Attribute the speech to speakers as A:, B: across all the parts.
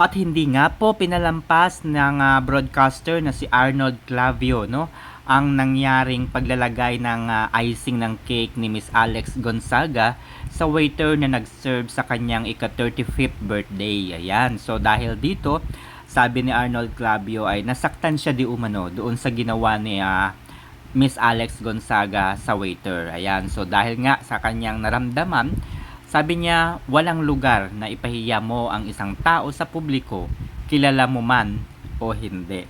A: At hindi nga po pinalampas ng ah, broadcaster na si Arnold Clavio no ang nangyaring paglalagay ng ah, icing ng cake ni Miss Alex Gonzaga sa waiter na nag-serve sa kanyang ika-35th birthday. Ayan. So dahil dito, sabi ni Arnold Clavio ay nasaktan siya di umano doon sa ginawa ni ah, Miss Alex Gonzaga sa waiter. Ayan. So dahil nga sa kanyang naramdaman, sabi niya, walang lugar na ipahiya mo ang isang tao sa publiko, kilala mo man o hindi.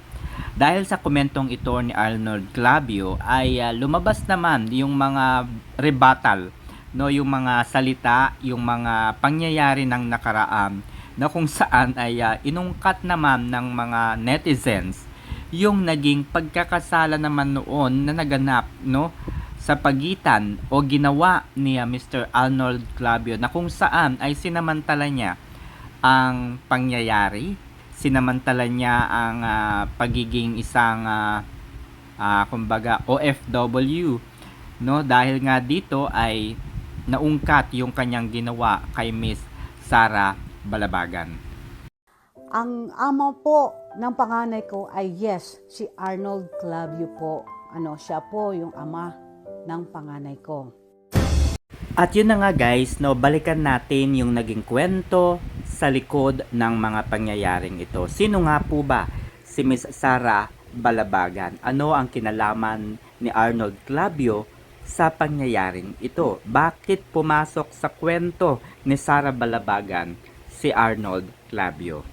A: Dahil sa komentong ito ni Arnold Clavio ay ah, lumabas naman yung mga rebuttal, no, yung mga salita, yung mga pangyayari ng nakaraan na kung saan ay ah, inungkat naman ng mga netizens yung naging pagkakasala naman noon na naganap no sa pagitan o ginawa ni ah, Mr. Arnold Clavio na kung saan ay sinamantala niya ang pangyayari, sinamantala niya ang ah, pagiging isang ah, ah, kumbaga OFW no dahil nga dito ay naungkat yung kanyang ginawa kay Miss Sara Balabagan.
B: Ang ama po ng panganay ko ay yes, si Arnold Clavio po. Ano, siya po yung ama ng panganay ko.
A: At yun na nga guys, no, balikan natin yung naging kwento sa likod ng mga pangyayaring ito. Sino nga po ba si Miss Sara Balabagan? Ano ang kinalaman ni Arnold Clavio sa pangyayaring ito? Bakit pumasok sa kwento ni Sara Balabagan si Arnold Clavio?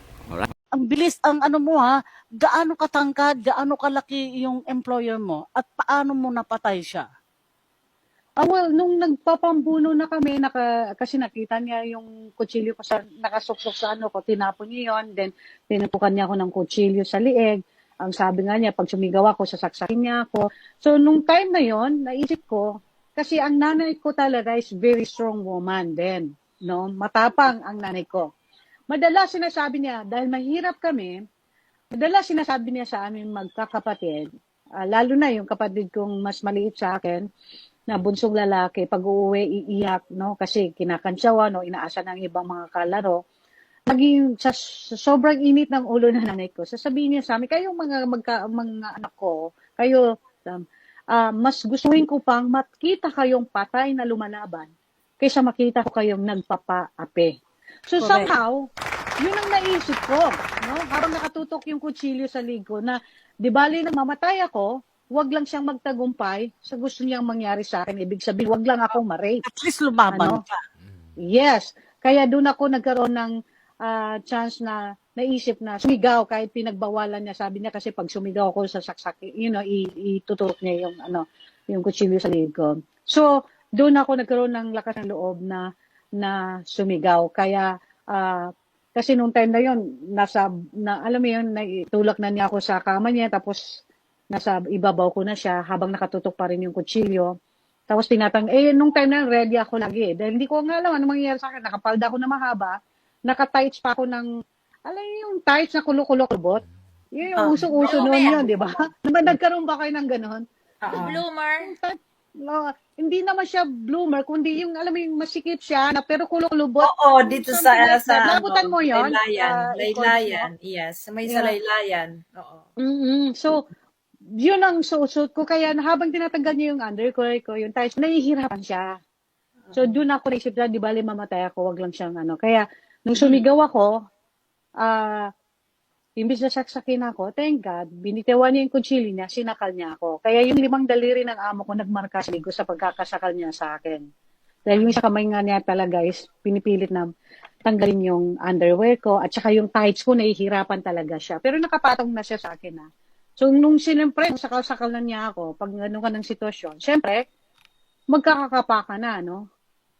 C: ang bilis ang ano mo ha, gaano katangkad, gaano kalaki yung employer mo at paano mo napatay siya.
B: Ah, well, nung nagpapambuno na kami, naka, kasi nakita niya yung kutsilyo ko sa, nakasuksok sa ano ko, tinapon niya yon then pinupukan niya ako ng kutsilyo sa lieg. Ang sabi nga niya, pag sumigaw ako, sasaksakin niya ako. So, nung time na yon naisip ko, kasi ang nanay ko talaga is very strong woman then, no? Matapang ang nanay ko. Madalas sinasabi niya, dahil mahirap kami, madalas sinasabi niya sa amin magkakapatid, ah, lalo na yung kapatid kong mas maliit sa akin, na bunsong lalaki, pag uuwi, iiyak, no? Kasi kinakantsawa, no? Inaasa ng ibang mga kalaro. Naging sa, sa sobrang init ng ulo ng nanay ko, sasabihin niya sa amin, kayong mga, magka, mga anak ko, kayo, um, ah, mas gustuhin ko pang makita kayong patay na lumalaban kaysa makita ko kayong nagpapaape. So
C: Correct.
B: somehow, yun ang naisip ko, no? Habang nakatutok yung kutsilyo sa ligo na, di bali nang mamatay ako, wag lang siyang magtagumpay sa gusto niyang mangyari sa akin. Ibig sabihin, wag lang akong ma-rape.
C: At least lumaban
B: Ano?
C: ka.
B: Yes. Kaya doon ako nagkaroon ng ah, chance na naisip na sumigaw kahit pinagbawalan niya. Sabi niya kasi pag sumigaw ako sa saksak, you know, ituturok niya yung ano, yung kutsilyo sa liig ko. So, doon ako nagkaroon ng lakas ng loob na na sumigaw. Kaya ah, kasi nung time na yon nasa na alam mo yun, naitulak na niya ako sa kama niya tapos nasa ibabaw ko na siya habang nakatutok pa rin yung kutsilyo. Tapos tinatang, eh, nung time na yun, ready ako lagi. Dahil hindi ko nga alam ano mangyayari sa akin. Nakapalda ako na mahaba. Naka-tights pa ako ng, alam yung tights na kulo-kulo-kulbot? Yun yung
C: Ah.
B: uso-uso
D: Oo,
B: noon yun, di ba? Naman nagkaroon ba kayo ng ganon?
D: The bloomer.
B: No, hindi naman siya bloomer, kundi yung, alam mo yung masikip siya, na pero kulo-kulubot.
D: Oo, dito sa
B: like
D: sa
B: that. Naabutan mo yun?
D: Laylayan.
B: Ah,
D: Laylayan. Yes, may sa
B: Yeah.
D: laylayan. Oo.
B: mm So, yun ang suot ko. Kaya habang tinatanggal niya yung underwear ko, yung tights, nahihirapan siya. So, doon ako naisip na, di bali mamatay ako, wag lang siyang ano. Kaya, nung sumigaw ako, ah, imbis na saksakin ako, thank God, binitawan niya yung kutsilyo niya, sinakal niya ako. Kaya yung limang daliri ng amo ko nagmarka sa ligo sa pagkakasakal niya sa akin. Dahil yung sa kamay nga niya talaga is pinipilit na tanggalin yung underwear ko at saka yung tights ko, nahihirapan talaga siya. Pero nakapatong na siya sa akin ha. So, nung sinempre, sakal-sakal na niya ako, pag ano ka ng sitwasyon, syempre, magkakakapa ka na, no?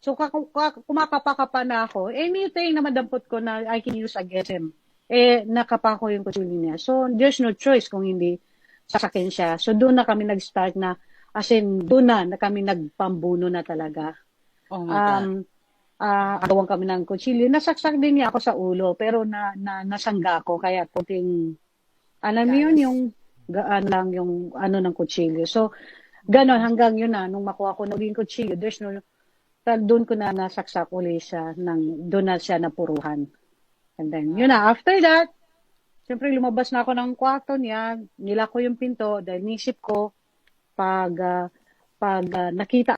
B: So, kaku- ka- kumakapa ka pa na ako, anything na madampot ko na I can use against him, eh, nakapa ko yung kutsilyo niya. So, there's no choice kung hindi sasakin siya. So, doon na kami nag-start na, as in, doon na, na kami nagpambuno na talaga.
C: Oh my God.
B: Um, agawang kami ng kutsilyo. Nasaksak din niya ako sa ulo, pero na, na nasangga ako, kaya puting, alam mo yun, yung gaan lang yung ano ng kutsilyo. So, ganon hanggang yun na, nung makuha ko na yung kutsilyo, there's no, doon ko na nasaksak uli siya, ng, doon na siya napuruhan. And then, yun na, after that, siyempre lumabas na ako ng kwarto niya, nila ko yung pinto, dahil nisip ko, pag, ah, pag ah, nakita